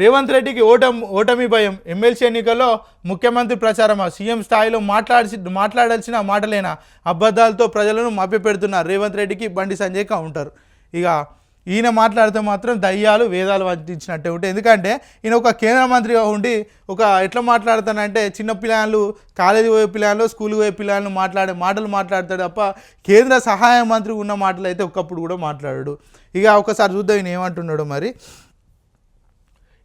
రేవంత్ రెడ్డికి ఓటమి ఓటమి భయం. ఎమ్మెల్సీ ఎన్నికల్లో ముఖ్యమంత్రి ప్రచారమా? సీఎం స్థాయిలో మాట్లాడి మాట్లాడాల్సిన మాటలేనా? అబద్ధాలతో ప్రజలను మభ్యపెడుతున్నారు రేవంత్ రెడ్డికి బండి సంజయ్ కౌంటర్ ఇక ఈయన మాట్లాడితే మాత్రం దయ్యాలు వేదాలు వంటించినట్టే ఉంటాయి ఎందుకంటే ఈయన ఒక కేంద్ర మంత్రిగా ఉండి ఒక ఎట్లా మాట్లాడతానంటే చిన్న పిల్లలు కాలేజీ పోయే పిల్లలు స్కూల్కి పోయే పిల్లలను మాట్లాడే మాటలు మాట్లాడతాడు తప్ప కేంద్ర సహాయ మంత్రి ఉన్న మాటలు అయితే ఒకప్పుడు కూడా మాట్లాడాడు. ఇక ఒకసారి చూద్దాం ఈయన ఏమంటున్నాడు మరి.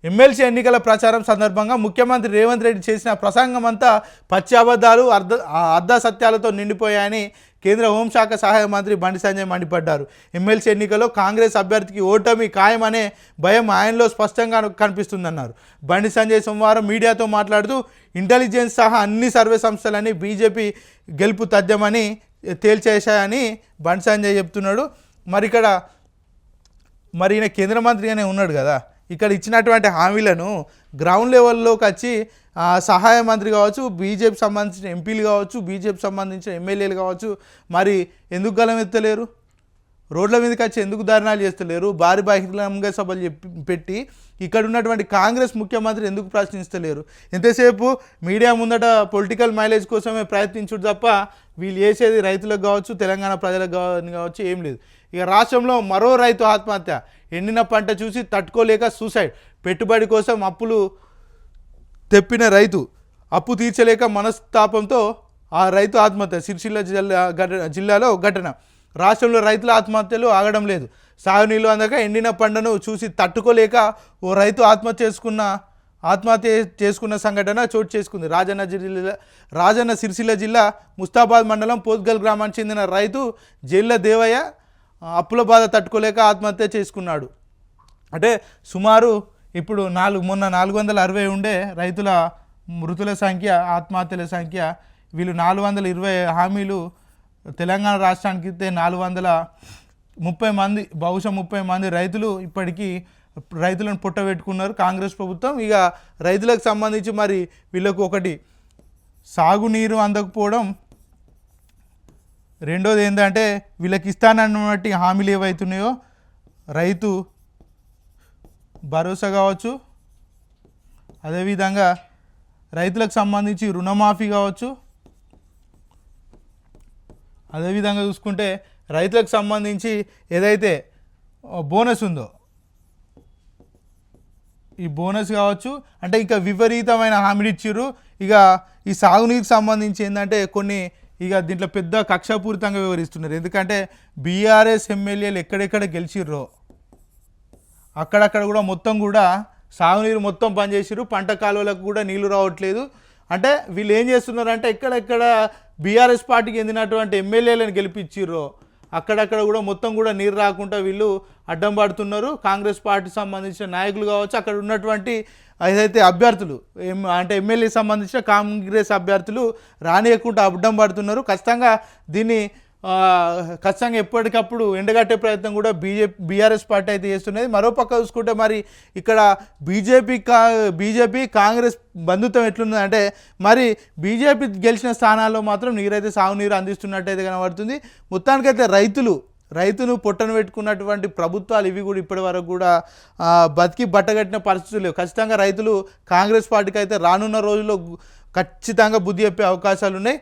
ఎమ్మెల్సీ ఎన్నికల ప్రచారం సందర్భంగా ముఖ్యమంత్రి రేవంత్ రెడ్డి చేసిన ప్రసంగం అంతా పచ్చి అబద్ధాలు అర్ధ అర్ధ సత్యాలతో నిండిపోయాయని కేంద్ర హోంశాఖ సహాయ మంత్రి బండి సంజయ్ మండిపడ్డారు. ఎమ్మెల్సీ ఎన్నికల్లో కాంగ్రెస్ అభ్యర్థికి ఓటమి ఖాయమనే భయం ఆయనలో స్పష్టంగా కనిపిస్తుందన్నారు. బండి సంజయ్ సోమవారం మీడియాతో మాట్లాడుతూ ఇంటెలిజెన్స్ సహా అన్ని సర్వే సంస్థలని బీజేపీ గెలుపు తథ్యమని తేల్చేశాయని బండి సంజయ్ చెప్తున్నాడు. మరి ఇక్కడ మరి ఈయన కేంద్ర మంత్రిగానే ఉన్నాడు కదా. ఇక్కడ ఇచ్చినటువంటి హామీలను గ్రౌండ్ లెవెల్లోకి వచ్చి సహాయ మంత్రి కావచ్చు బీజేపీ సంబంధించిన ఎంపీలు కావచ్చు బీజేపీ సంబంధించిన ఎమ్మెల్యేలు కావచ్చు మరి ఎందుకు గలం ఎత్తలేరు రోడ్ల మీదకి వచ్చి ఎందుకు ధర్నాలు చేస్తలేరు? భారీ బహిరంగ సభలు చెప్పి పెట్టి ఇక్కడ ఉన్నటువంటి కాంగ్రెస్ ముఖ్యమంత్రి ఎందుకు ప్రశ్నిస్తలేరు? ఎంతసేపు మీడియా ముందట పొలిటికల్ మైలేజ్ కోసమే ప్రయత్నించుడు తప్ప వీళ్ళు చేసేది రైతులకు కావచ్చు తెలంగాణ ప్రజలకు కావచ్చు ఏం లేదు. ఇక రాష్ట్రంలో మరో రైతు ఆత్మహత్య. ఎండిన పంట చూసి తట్టుకోలేక సూసైడ్. పెట్టుబడి కోసం అప్పులు తెప్పిన రైతు. అప్పు తీర్చలేక మనస్తాపంతో ఆ రైతు ఆత్మహత్య. సిరిసిల్ల జిల్లా జిల్లాలో ఘటన. రాష్ట్రంలో రైతుల ఆత్మహత్యలు ఆగడం లేదు. సాగునీళ్ళు అందక ఎండిన పంటను చూసి తట్టుకోలేక ఓ రైతు ఆత్మహత్య చేసుకున్న ఆత్మహత్య చేసుకున్న సంఘటన చోటు చేసుకుంది. రాజన్న జిల్లా రాజన్న సిరిసిల్ల జిల్లా ముస్తాబాద్ మండలం పోత్గల్ గ్రామానికి చెందిన రైతు జైళ్ళ దేవయ్య అప్పుల బాధ తట్టుకోలేక ఆత్మహత్య చేసుకున్నాడు. అంటే సుమారు ఇప్పుడు నాలుగు మొన్న నాలుగు వందల అరవై ఉండే రైతుల మృతుల సంఖ్య ఆత్మహత్యల సంఖ్య వీళ్ళు నాలుగు వందల ఇరవై హామీలు తెలంగాణ రాష్ట్రానికి ఇస్తే నాలుగు వందల ముప్పై మంది బహుశా ముప్పై మంది రైతులు ఇప్పటికీ రైతులను పుట్టబెట్టుకున్నారు. కాంగ్రెస్ ప్రభుత్వం ఇక రైతులకు సంబంధించి మరి వీళ్ళకు ఒకటి సాగునీరు అందకపోవడం. రెండోది ఏంటంటే వీళ్ళకి ఇస్తానన్నటువంటి హామీలు ఏవైతున్నాయో రైతు భరోసా కావచ్చు. అదేవిధంగా రైతులకు సంబంధించి రుణమాఫీ కావచ్చు. అదేవిధంగా చూసుకుంటే రైతులకు సంబంధించి ఏదైతే బోనస్ ఉందో ఈ బోనస్ కావచ్చు అంటే ఇక విపరీతమైన హామీలు ఇచ్చిర్రు. ఇక ఈ సాగునీరుకి సంబంధించి ఏంటంటే కొన్ని ఇక దీంట్లో పెద్ద కక్షపూరితంగా వివరిస్తున్నారు. ఎందుకంటే బీఆర్ఎస్ ఎమ్మెల్యేలు ఎక్కడెక్కడ గెలిచిర్రో అక్కడక్కడ కూడా మొత్తం కూడా సాగునీరు మొత్తం బంద్ పంట కాలువలకు కూడా నీళ్ళు రావట్లేదు. అంటే వీళ్ళు ఏం చేస్తున్నారంటే ఎక్కడెక్కడ బీఆర్ఎస్ పార్టీకి చెందినటువంటి ఎమ్మెల్యేలను గెలిపించిర్రో అక్కడక్కడ కూడా మొత్తం కూడా నీరు రాకుండా వీళ్ళు అడ్డం పడుతున్నారు. కాంగ్రెస్ పార్టీ సంబంధించిన నాయకులు కావచ్చు అక్కడ ఉన్నటువంటి ఏదైతే అభ్యర్థులు ఎం- అంటే ఎమ్మెల్యే సంబంధించిన కాంగ్రెస్ అభ్యర్థులు రానియకుండా అడ్డం పడుతున్నారు. ఖచ్చితంగా దీన్ని ఖచ్చితంగా ఎప్పటికప్పుడు ఎండగట్టే ప్రయత్నం కూడా బీజేపీ బీఆర్ఎస్ పార్టీ అయితే చేస్తున్నది. మరోపక్క చూసుకుంటే మరి ఇక్కడ బీజేపీ కా బీజేపీ కాంగ్రెస్ బంధుత్వం ఎట్లున్నది అంటే మరి బీజేపీ గెలిచిన స్థానాల్లో మాత్రం నీరైతే సాగునీరు అందిస్తున్నట్టయితే కనబడుతుంది. మొత్తానికైతే రైతులు రైతును పొట్టను పెట్టుకున్నటువంటి ప్రభుత్వాలు ఇవి కూడా ఇప్పటి వరకు కూడా బతికి బట్టగట్టిన పరిస్థితులు లేవు. ఖచ్చితంగా రైతులు కాంగ్రెస్ పార్టీకి అయితే రానున్న రోజుల్లో ఖచ్చితంగా బుద్ధి చెప్పే అవకాశాలు ఉన్నాయి